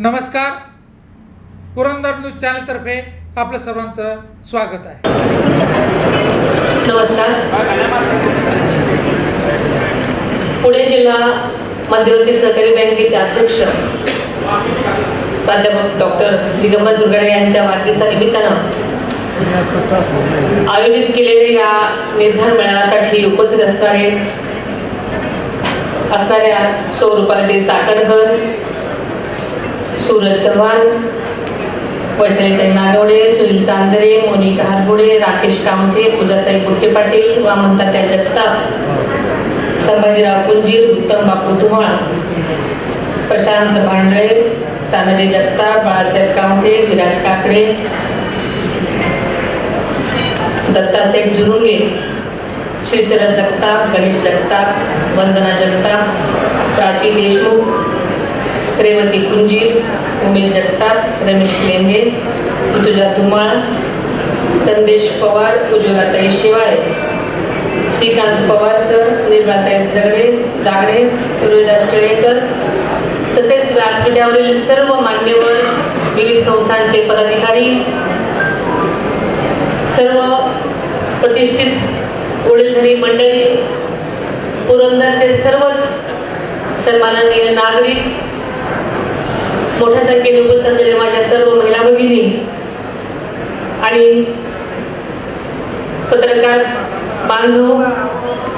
नमस्कार. पुरंदर न्यूज चॅनलतर्फे आपलं सर्वांचं स्वागत आहे. नमस्कार. पुणे जिल्हा मध्यवर्ती सहकारी बँकेचे अध्यक्ष प्राध्यापक डॉक्टर दिगंबर दुर्गडे यांच्या वाढदिवसानिमित्तानं आयोजित केलेल्या या निर्धार मेळाव्यासाठी उपस्थित असणारे असणाऱ्या स्वरूपाला चाकणकर सूरज चव्हाण वैशालीताई नागवडे सुनील चांदरे मोनिका हारगुडे राकेश कामठे पूजाताई गुट्टे पाटील वामनतात्या जगताप संभाजीराव कुंजीर उत्तम बापू धुमाळ प्रशांत भांडळे तानाजी जगताप बाळासाहेब कामठे विराज काकडे दत्ता सेठ जुरुंगे श्रीशरद जगताप गणेश जगताप वंदना जगताप प्राची देशमुख रेवती कुंजीर उमेश जगताप रमेश लेंगे ऋतुजा धुमाळ संदेश पवार उज्ज्वलाताई शिवाळे श्रीकांत पवार सर निर्माताई जगडे दागडे रोहिदास टिळेकर तसेच व्यासपीठावरील सर्व मान्यवर विविध संस्थांचे पदाधिकारी सर्व प्रतिष्ठित वडीलधारी मंडळी पुरंदरचे सर्वच सन्माननीय नागरिक मोठ्या संख्येने उपस्थित असलेल्या माझ्या सर्व महिला भगिनी आणि पत्रकार बांधव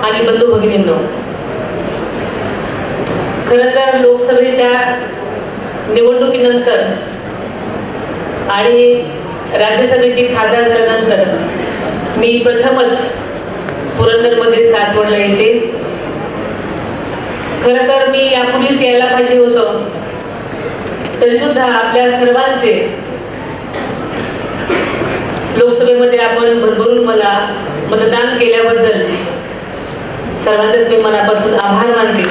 आणि बंधू भगिनींनो खरं तर लोकसभेच्या निवडणुकीनंतर आणि राज्यसभेची खासदार झाल्यानंतर मी प्रथमच पुरंदरमध्ये सासवडला येते. खरं तर मी यापूर्वीच यायला पाहिजे होतं. तरी सुद्धा आपल्या सर्वांचे लोकसभेमध्ये आपण भरभरून मला मतदान केल्याबद्दल सर्वांचे मी मनापासून आभार मानते.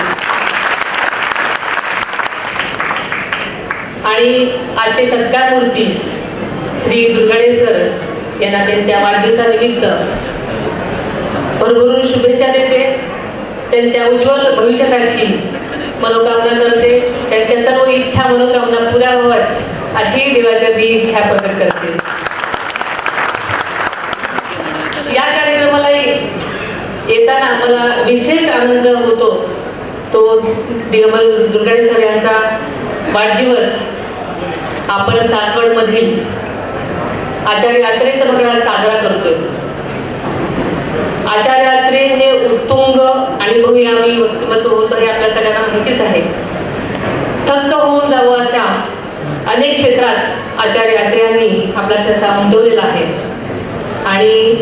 आणि आजचे सत्कार मूर्ती श्री दुर्गाडे सर यांना त्यांच्या वाढदिवसानिमित्त भरभरून शुभेच्छा देते. त्यांच्या उज्ज्वल भविष्यासाठी मनोकामना करते. त्यांच्या सर्व इच्छा मनोकामना पुऱ्या व्हाव्यात अशी देवाच्या ती इच्छा प्रकट करते. या कार्यक्रमाला येताना मला विशेष आनंद होतो. तो दिगंबर दुर्गाडे सर यांचा वाढदिवस आपण सासवडमधील आचार्य यात्रे सभागृहात साजरा करतोय. आचार्य यात्रे हे आणि आम्ही व्यक्तिमत्व होतं हे आपल्या सगळ्यांना माहितीच आहे. थक्क होऊन जावं अशा अनेक क्षेत्रात आचार्य यात्रेयांनी आपला ठसा उमटवलेला आहे. आणि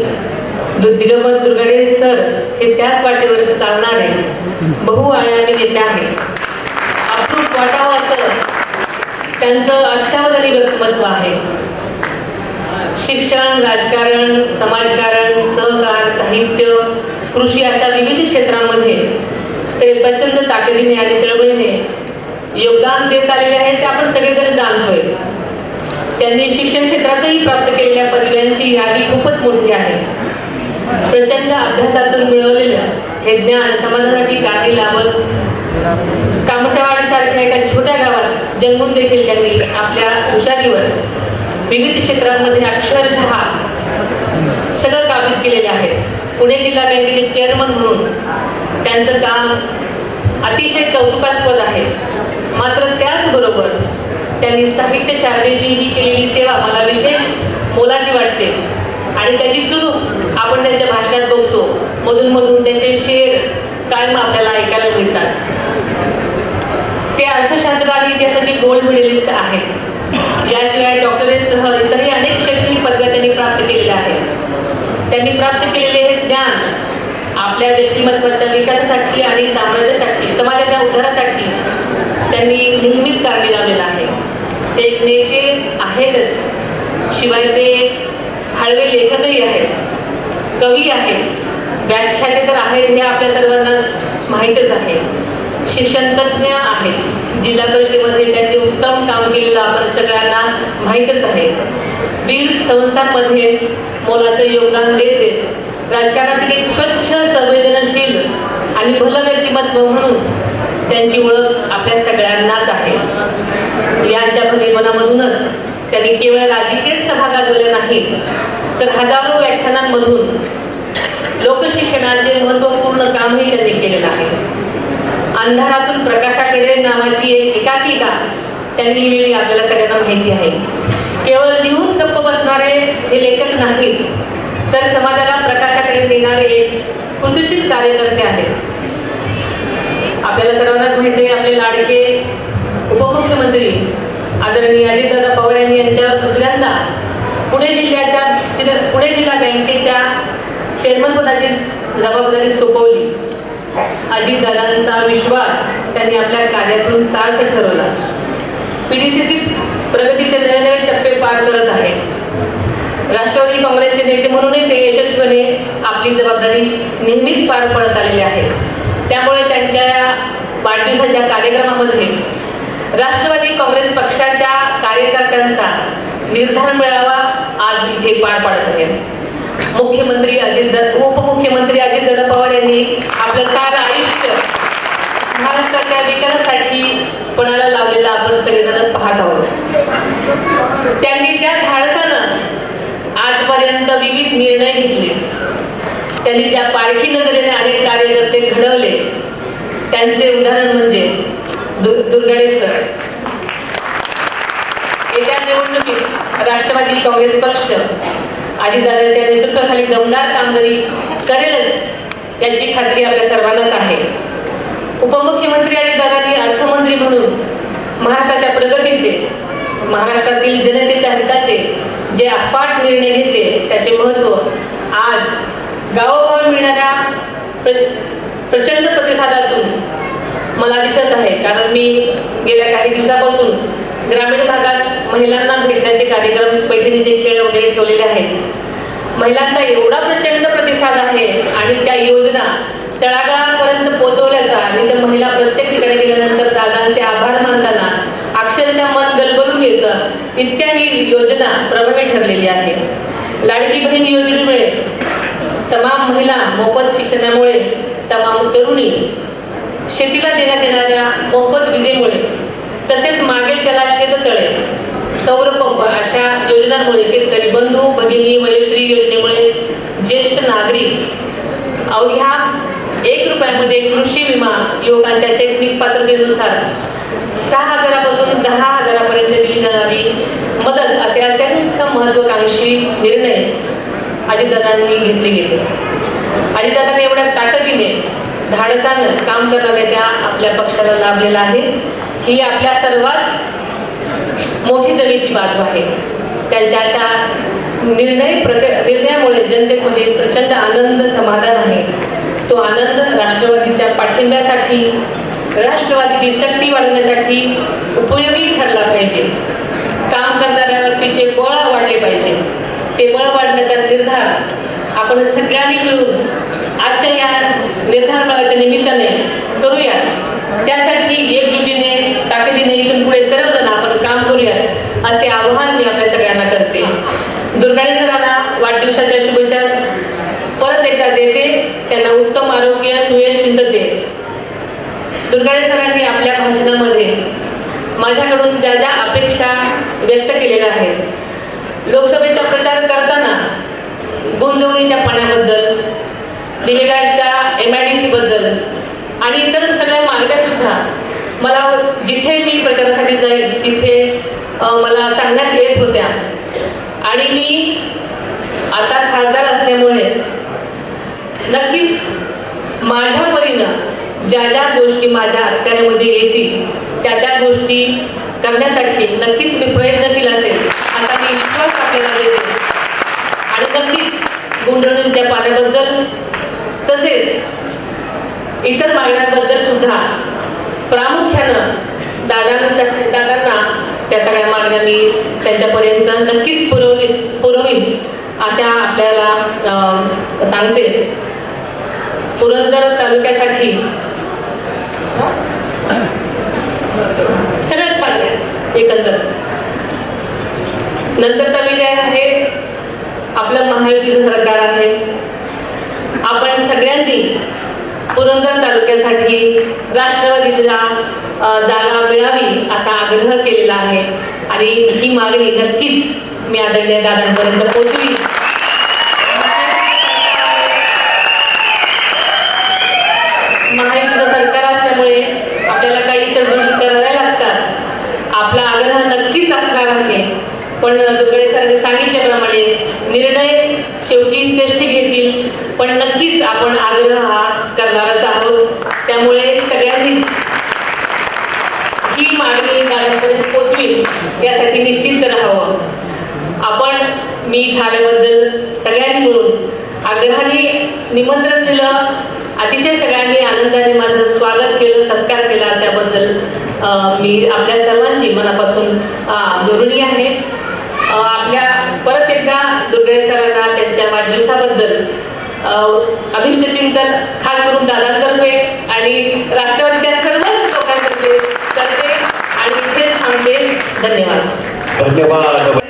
दु- दिगंबर दुर्गडे सर हे त्याच वाटेवर चालणारे बहुआयामी नेते आहेत. अप्रूप वाटावं असं त्यांचं अष्टावधानी व्यक्तिमत्व आहे. शिक्षण राजकारण समाजकारण सहकार साहित्य कृषी अशा विविध क्षेत्रांमध्ये ते प्रचंड ताकदीने आणि चळवळीने योगदान देत आलेले आहे ते आपण सगळेजण जाणतोय. त्यांनी शिक्षण क्षेत्रातही प्राप्त केलेल्या पदव्यांची यादी खूपच मोठी आहे. प्रचंड अभ्यासातून मिळवलेलं हे ज्ञान समाजासाठी कार्य लावत कामठवाडीसारख्या एका छोट्या गावात जन्मून देखील त्यांनी आपल्या हुशारीवर विविध क्षेत्रांमध्ये अक्षरशः सगळं काबीज केलेले आहे. पुणे जिल्हा बँकेचे चेअरमन म्हणून त्यांचं काम अतिशय कौतुकास्पद आहे. मात्र त्याचबरोबर त्यांनी साहित्य शारदेची ही केलेली सेवा मला विशेष मोलाची वाटते. आणि त्याची चुणूक आपण त्यांच्या भाषणात बघतो. मधून मधून त्यांचे शेर कायम आपल्याला ऐकायला मिळतात. ते अर्थशास्त्र आणि इतिहासाची गोल्ड मेडलिस्ट आहेत ज्याशिवाय डॉक्टरेटसह इतरही अनेक शैक्षणिक पदव्या त्यांनी प्राप्त केलेल्या आहेत. त्यांनी प्राप्त केलेले हे ज्ञान आपल्या व्यक्तिमत्वाच्या विकासासाठी आणि साम्राज्यासाठी समाजाच्या उद्धारासाठी त्यांनी नेहमीच कारणी लावलेलं आहे. ते एक नेते आहेतच. शिवाय ते हळवे लेखकही आहेत. कवी आहेत. व्याख्याते तर आहेत हे आपल्या सर्वांना माहीतच आहे. शिक्षणतज्ञ आहेत. जिल्हा परिषदेमध्ये त्यांनी उत्तम काम केलेलं आपण सगळ्यांना माहीतच आहे. विविध संस्थांमध्ये मोलाचं योगदान देते. राजकारणातील एक स्वच्छ संवेदनशील आणि भलं व्यक्तिमत्व म्हणून त्यांची ओळख आपल्या सगळ्यांनाच आहे. यांच्या महिलांच्या भलेपणामधूनच त्यांनी केवळ राजकीय सभा गाजवल्या नाहीत तर हजारो व्याख्यानांमधून लोकशिक्षणाचे महत्त्वपूर्ण कामही त्यांनी केलेलं आहे. अंधारातून प्रकाशाकडे नावाची एक एकाकिका त्यांनी लिहिलेली आपल्याला सगळ्यांना माहिती आहे. केवळ लिहून गप्प बसणारे हे लेखक नाहीत तर समाजाला प्रकाशाकडे नेणारे एक कृतीशील कार्यकर्ते आहेत. आपल्याला सर्वांनाच माहिती आहे आपले लाडके उपमुख्यमंत्री आदरणीय अजितदादा पवार यांनी यांच्यावर दुसऱ्यांदा पुणे जिल्ह्याच्या पुणे जिल्हा बँकेच्या चेअरमनपदाची जबाबदारी सोपवली. अजितदादांचा विश्वास त्यांनी आपल्या कार्यातून सार्थ ठरवला. पीडीसीसी प्रगतीचे नवे नवे टप्पे पार करत आहे राष्ट्रवादी काँग्रेसचे नेते म्हणूनही ते यशस्वीपणे आपली जबाबदारी नेहमीच पार पडत आलेले आहेत त्यामुळे त्यांच्या वाढदिवसाच्या कार्यक्रमामध्ये राष्ट्रवादी काँग्रेस पक्षाच्या कार्यकर्त्यांचा निर्धार मेळावा आज इथे पार पाडत आहे. मुख्यमंत्री अजित उपमुख्यमंत्री अजितदादा पवार यांनी आपलं सारं आयुष्य महाराष्ट्राच्या विकासासाठी कोणाला लावलेला आपण सगळेजण पाहत आहोत. त्यांनी ज्या धाडसानं आजपर्यंत विविध निर्णय घेतले त्यांनी ज्या पारखी नजरेने अनेक कार्यकर्ते घडवले त्यांचे उदाहरण म्हणजे दु- दुर्गणे सर. येत्या निवडणुकीत राष्ट्रवादी काँग्रेस पक्ष अजितदादांच्या नेतृत्वाखाली दमदार कामगिरी करेलच याची खात्री आपल्या सर्वांनाच आहे. उपमुख्यमंत्री आणि दादाजी अर्थमंत्री म्हणून महाराष्ट्राच्या प्रगतीचे महाराष्ट्रातील जनतेच्या हिताचे जे अफाट निर्णय घेतले त्याचे महत्त्व आज गावोगावी मिळणाऱ्या प्रचंड प्रतिसादातून मला दिसत आहे. कारण मी गेल्या काही दिवसापासून ग्रामीण भागात महिलांना भेटण्याचे कार्यक्रम पैठणीचे खेळ वगैरे ठेवलेले आहेत. महिलांचा एवढा प्रचंड प्रतिसाद आहे आणि त्या योजना तळागाळापर्यंत पोहोचवल्याचा आणि त्या महिला प्रत्येक ठिकाणी गेल्यानंतर दादांचे आभार मानताना अक्षरशः मन गलबलून येतं इतक्या ही योजना प्रभावी ठरलेली आहे. लाडकी बहीण योजनेमुळे तमाम महिला मोफत शिक्षणामुळे तमाम तरुणी शेतीला देण्यात येणाऱ्या मोफत विजेमुळे तसेच मागेल त्याला शेततळे सौरपंप अशा योजनांमुळे शेतकरी बंधू भगिनी वयोश्री योजनेमुळे ज्येष्ठ नागरिक अवघ्या रुपयामध्ये कृषी विमा युवकांच्या शैक्षणिक पात्रतेनुसार सहा हजारापासून दहा हजारापर्यंत दिली जाणारी मदत असे असंख्य महत्वाकांक्षी निर्णय अजितदादांनी घेतले गेले. अजितदादांनी एवढ्या ताकदीने धाडसानं काम करणाऱ्या आपल्या पक्षाला लाभलेला आहे. ही आपल्या सर्वात मोठी जमेची बाजू आहे. त्यांच्या अशा निर्णय प्रक निर्णयामुळे जनतेमध्ये प्रचंड आनंद समाधान आहे. तो आनंद राष्ट्रवादीच्या पाठिंब्यासाठी राष्ट्रवादीची शक्ती वाढवण्यासाठी उपयोगी ठरला पाहिजे. काम करणाऱ्या व्यक्तीचे बळ वाढले पाहिजे. ते बळ वाढण्याचा निर्धार आपण सगळ्यांनी मिळून आजच्या या निर्धार बळाच्या निमित्ताने करूया त्यासाठी एकजुटीने ताकदीने इथून पुढे सर्वजण आपण काम करूयात असे आवाहन मी आपल्या सगळ्यांना करते दुर्गाडे सरांना वाढदिवसाच्या शुभेच्छा परत एकदा देते त्यांना उत्तम आरोग्य सुयश चिंतते दुर्गाडे सरांनी आपल्या भाषणामध्ये माझ्याकडून ज्या ज्या अपेक्षा व्यक्त केलेल्या आहेत लोकसभेचा प्रचार करताना गुंजवणीच्या पाण्याबद्दल दिलेगाडच्या एम आय डी सीबद्दल आणि इतर सगळ्या मार्गासुद्धा मला जिथे मी प्रचारासाठी जाईल तिथे मला सांगण्यात येत होत्या. आणि मी आता खासदार असल्यामुळे नक्कीच माझ्या परीनं ज्या ज्या गोष्टी माझ्या अखत्यारीमध्ये येतील त्या त्या गोष्टी करण्यासाठी नक्कीच मी प्रयत्नशील असेल. असा मी विश्वास आपल्याला देते आणि नक्कीच गुंडणीच्या पाण्याबद्दल तसेच इतर मागण्यांबद्दल सुद्धा प्रामुख्यानं दादांसाठी दादांना त्या सगळ्या मागण्या मी त्यांच्यापर्यंत नक्कीच पुरवली पुरवीन अशा आपल्याला सांगते. पुरंदर तालुक्यासाठी सगळ्याच मागण्या एकंदर. नंतरचा विजय आहे आपलं महायुतीचं सरकार आहे. आपण सगळ्यांनी पुरंदर तालुक्यासाठी राष्ट्रवादीला जागा मिळावी असा आग्रह केलेला आहे. आणि ही मागणी नक्कीच मी आदरणीय दादांपर्यंत पोहोचवी महायुतीचं सरकार असल्यामुळे आपल्याला काही तडजोडी कराव्या लागतात आपला आग्रह नक्कीच असणार आहे पण दुकडे सरांनी सांगितल्याप्रमाणे निर्णय शेवटी श्रेष्ठ घेतील पण नक्कीच आपण आग्रह हा करणारच आहोत. त्यामुळे सगळ्यांनीच ही मागणी गाड्यांपर्यंत पोचवी यासाठी निश्चिंत राहावं आपण मी झाल्याबद्दल सगळ्यांनी मिळून आग्रहाने निमंत्रण दिलं. अतिशय सगळ्यांनी आनंदाने माझं स्वागत केलं सत्कार केला. त्याबद्दल मी आपल्या सर्वांची मनापासून अं, आहे. आपल्या परत एकदा दुर्गळे सरांना त्यांच्या वाढदिवसाबद्दल अभिष्ट चिंतन खास करून दादांतर्फे आणि राष्ट्रवादीच्या सर्वच लोकांतर्फे करते आणि इथेच थांबते. धन्यवाद. धन्यवाद.